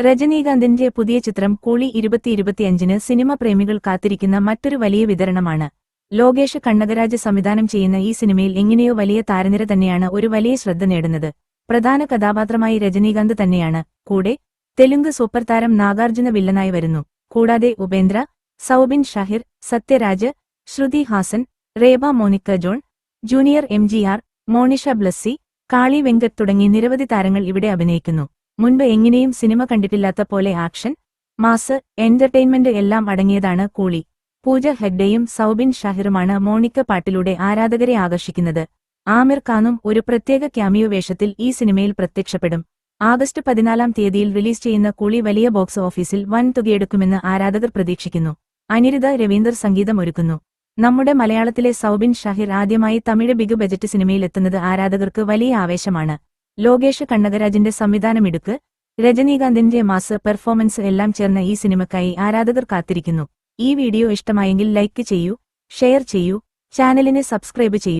രജനീകാന്തിന്റെ പുതിയ ചിത്രം കൂളി ഇരുപത്തി ഇരുപത്തിയഞ്ചിന് സിനിമ പ്രേമികൾ കാത്തിരിക്കുന്ന മറ്റൊരു വലിയ വിതരണമാണ്. ലോകേഷ് കണ്ണകരാജ് സംവിധാനം ചെയ്യുന്ന ഈ സിനിമയിൽ എങ്ങനെയോ വലിയ താരനിര തന്നെയാണ് ഒരു വലിയ ശ്രദ്ധ നേടുന്നത്. പ്രധാന കഥാപാത്രമായി രജനീകാന്ത് തന്നെയാണ്. കൂടെ തെലുങ്ക് സൂപ്പർ താരം നാഗാർജുന വില്ലനായി വരുന്നു. കൂടാതെ Upendra Soubin Shahir Sathyaraj Shruti Haasan Reba Monica John junior M G R Monisha Blessy Kali Venkat തുടങ്ങി നിരവധി താരങ്ങൾ ഇവിടെ അഭിനയിക്കുന്നു. മുൻപ് എങ്ങനെയും സിനിമ കണ്ടിട്ടില്ലാത്ത പോലെ ആക്ഷൻ മാസ് എന്റർടൈൻമെന്റ് എല്ലാം അടങ്ങിയതാണ് കൂളി. പൂജ ഹെഡ്ഡയും സൗബിൻ ഷാഹിറുമാണ് മോണിക്ക പാട്ടിലൂടെ ആരാധകരെ ആകർഷിക്കുന്നത്. ആമിർ ഖാനും ഒരു പ്രത്യേക ക്യാമിയോ വേഷത്തിൽ ഈ സിനിമയിൽ പ്രത്യക്ഷപ്പെടും. ആഗസ്റ്റ് പതിനാലാം തീയതിയിൽ റിലീസ് ചെയ്യുന്ന കൂളി വലിയ ബോക്സ് ഓഫീസിൽ വൻ തുകയെടുക്കുമെന്ന് ആരാധകർ പ്രതീക്ഷിക്കുന്നു. അനിരുദ്ധ രവീന്ദർ സംഗീതം ഒരുക്കുന്നു. നമ്മുടെ മലയാളത്തിലെ സൗബിൻ ഷാഹിർ ആദ്യമായി തമിഴ് ബിഗ് ബജറ്റ് സിനിമയിലെത്തുന്നത് ആരാധകർക്ക് വലിയ ആവേശമാണ്. ലോകേഷ് കണ്ണകരാജിന്റെ സംവിധാനമിടുക്ക് രജനീകാന്തിന്റെ മാസ് പെർഫോമൻസ് എല്ലാം ചേർന്ന ഈ സിനിമയ്ക്കായി ആരാധകർ കാത്തിരിക്കുന്നു. ഈ വീഡിയോ ഇഷ്ടമായെങ്കിൽ ലൈക്ക് ചെയ്യൂ ഷെയർ ചെയ്യൂ ചാനലിനെ സബ്സ്ക്രൈബ് ചെയ്യൂ.